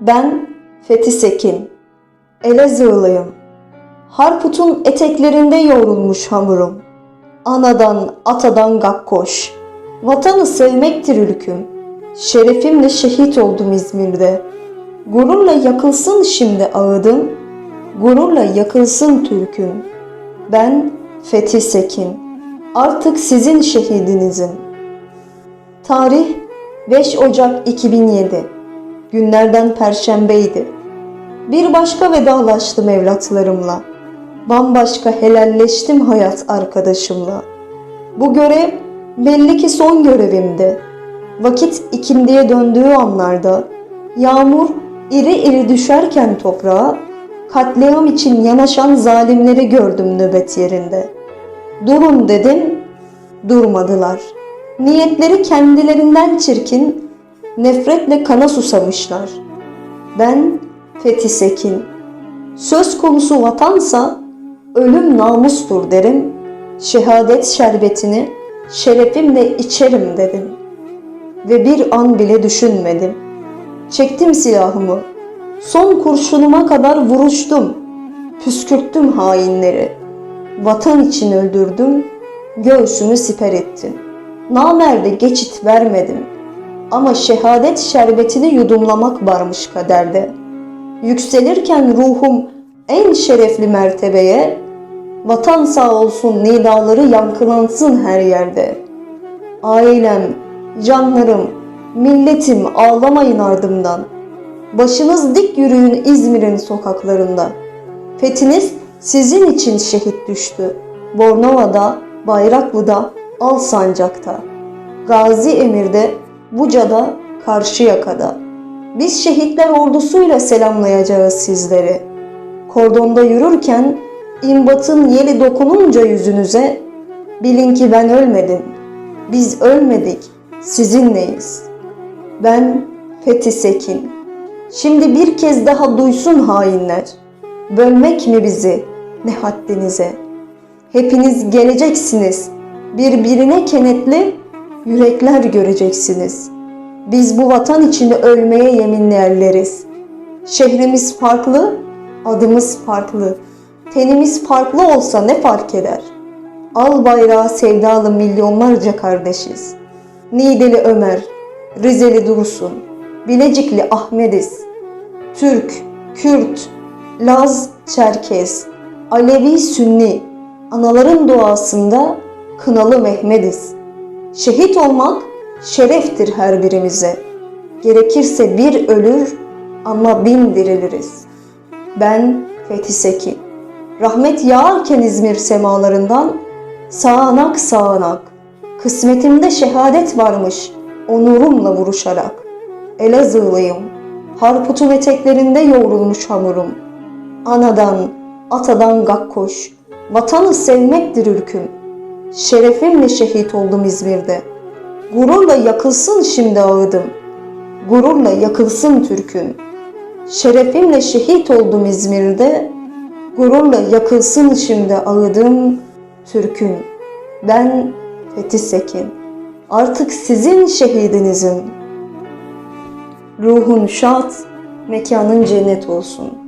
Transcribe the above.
Ben Fethi Sekin, Elazığlıyım. Harput'un eteklerinde yoğrulmuş hamurum. Anadan, atadan gakkoş. Vatanı sevmektir ülküm. Şerefimle şehit oldum İzmir'de. Gururla yakılsın şimdi ağıdım. Gururla yakılsın Türk'üm. Ben Fethi Sekin. Artık sizin şehidinizim. Tarih 5 Ocak 2007. Günlerden perşembeydi. Bir başka vedalaştım evlatlarımla. Bambaşka helalleştim hayat arkadaşımla. Bu görev belli ki son görevimdi. Vakit ikindiye döndüğü anlarda yağmur iri iri düşerken toprağa katliam için yanaşan zalimleri gördüm nöbet yerinde. Durun dedim, durmadılar. Niyetleri kendilerinden çirkin, nefretle kana susamışlar. Ben Fethi Sekin. Söz konusu vatansa ölüm namustur derim. Şehadet şerbetini şerefimle içerim dedim. Ve bir an bile düşünmedim. Çektim silahımı. Son kurşunuma kadar vuruştum. Püskürttüm hainleri. Vatan için öldürdüm. Göğsümü siper ettim. Namerde geçit vermedim. Ama şehadet şerbetini yudumlamak varmış kaderde. Yükselirken ruhum en şerefli mertebeye, vatan sağ olsun nidaları yankılansın her yerde. Ailem, canlarım, milletim ağlamayın ardımdan. Başınız dik yürüyün İzmir'in sokaklarında. Fethiniz sizin için şehit düştü. Bornova'da, Bayraklı'da, Alsancak'ta. Gazi Emir'de, Buca'da, Karşıyaka'da. Biz şehitler ordusuyla selamlayacağız sizleri. Kordonda yürürken imbatın yeli dokununca yüzünüze bilin ki ben ölmedim. Biz ölmedik, sizinleyiz. Ben Fethi Sekin. Şimdi bir kez daha duysun hainler. Bölmek mi bizi ne haddinize? Hepiniz geleceksiniz. Birbirine kenetli yürekler göreceksiniz. Biz bu vatan için ölmeye yeminli erleriz. Şehrimiz farklı, adımız farklı. Tenimiz farklı olsa ne fark eder? Al bayrağı sevdalı milyonlarca kardeşiz. Nideli Ömer, Rizeli Dursun, Bilecikli Ahmediz. Türk, Kürt, Laz, Çerkez, Alevi, Sünni, anaların duasında kınalı Mehmediz. Şehit olmak şereftir her birimize. Gerekirse bir ölür ama bin diriliriz. Ben Fethi Sekin. Rahmet yağarken İzmir semalarından sağanak sağanak. Kısmetimde şehadet varmış onurumla vuruşarak. Elazığlıyım. Harputun eteklerinde yoğrulmuş hamurum. Anadan, atadan gakkoş. Vatanı sevmektir ülküm. Şerefimle şehit oldum İzmir'de. Gururla yakılsın şimdi ağıdım. Gururla yakılsın Türk'üm. Şerefimle şehit oldum İzmir'de. Gururla yakılsın şimdi ağıdım Türk'üm. Ben Fethi Sekin. Artık sizin şehidinizim. Ruhun şad, mekanın cennet olsun.''